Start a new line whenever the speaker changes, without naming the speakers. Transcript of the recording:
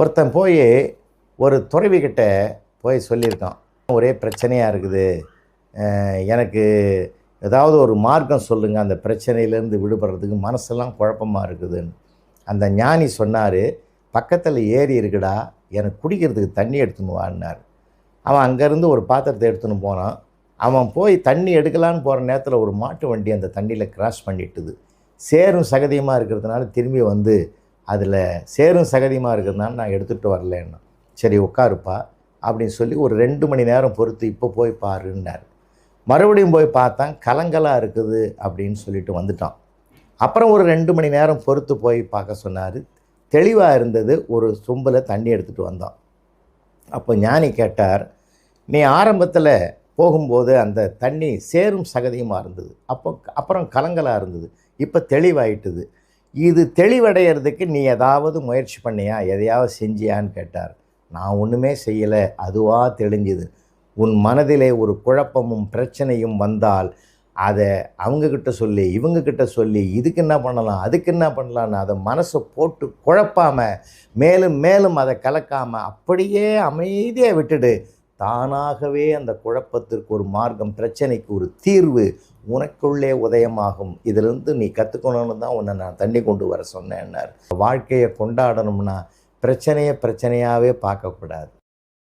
ஒருத்தன் போய் ஒரு துறவிக்கிட்ட போய் சொல்லியிருக்கான். ஒரே பிரச்சனையாக இருக்குது. எனக்கு ஏதாவது ஒரு மார்க்கம் சொல்லுங்கள் அந்த பிரச்சனையிலேருந்து விடுபடுறதுக்கு மனசெல்லாம் குழப்பமாக இருக்குதுன்னு. அந்த ஞானி சொன்னார் பக்கத்தில் ஏரி இருக்குடா. எனக்கு குடிக்கிறதுக்கு தண்ணி எடுத்துன்னு வான்னார். அவன் அங்கேருந்து ஒரு பாத்திரத்தை எடுத்துன்னு போனான். அவன் போய் தண்ணி எடுக்கலான்னு போகிற நேரத்தில் ஒரு மாட்டு வண்டி அந்த தண்ணியில் கிராஸ் பண்ணிட்டுது. சேரும் சகதியமாக இருக்கிறதுனால திரும்பி வந்து அதில் சேரும் சகதியமாக இருக்கிறதுனால நான் எடுத்துகிட்டு வரலன்னா. சரி உட்காருப்பா அப்படின்னு சொல்லி ஒரு ரெண்டு மணி நேரம் பொறுத்து இப்போ போய் பாருன்னார். மறுபடியும் போய் பார்த்தேன் கலங்கலாக இருக்குது அப்படின்னு சொல்லிட்டு வந்துட்டான். அப்புறம் ஒரு ரெண்டு மணி நேரம் பொறுத்து போய் பார்க்க சொன்னார். தெளிவாக இருந்தது ஒரு சொம்பில் தண்ணி எடுத்துகிட்டு வந்தான். அப்போ ஞானி கேட்டார் நீ ஆரம்பத்தில் போகும்போது அந்த தண்ணி சேரும் சகதியுமாக இருந்தது? அப்போ அப்புறம் கலங்கலாக இருந்தது. இப்போ தெளிவாயிட்டுது. இது தெளிவடைகிறதுக்கு நீ ஏதாவது முயற்சி பண்ணியா? எதையாவது செஞ்சியான்னு கேட்டார். நான் ஒன்றுமே செய்யலை. அதுவாக தெளிஞ்சுது. உன் மனதிலே ஒரு குழப்பமும் பிரச்சனையும் வந்தால் அதை அவங்கக்கிட்ட சொல்லி இவங்கக்கிட்ட சொல்லி இதுக்கு என்ன பண்ணலாம் அதுக்கு என்ன பண்ணலான்னு அதை மனசை போட்டு குழப்பாமல் மேலும் மேலும் அதை கலக்காமல் அப்படியே அமைதியாக விட்டுடு. தானாகவே அந்த குழப்பத்திற்கு ஒரு மார்க்கம் பிரச்சனைக்கு ஒரு தீர்வு உனக்குள்ளே உதயமாகும். இதிலிருந்து நீ கற்றுக்கணும்னு தான் உன்னை நான் தண்ணி கொண்டு வர சொன்னேன்னார். வாழ்க்கையை கொண்டாடணும்னா பிரச்சனையை பிரச்சனையாகவே பார்க்கக்கூடாது.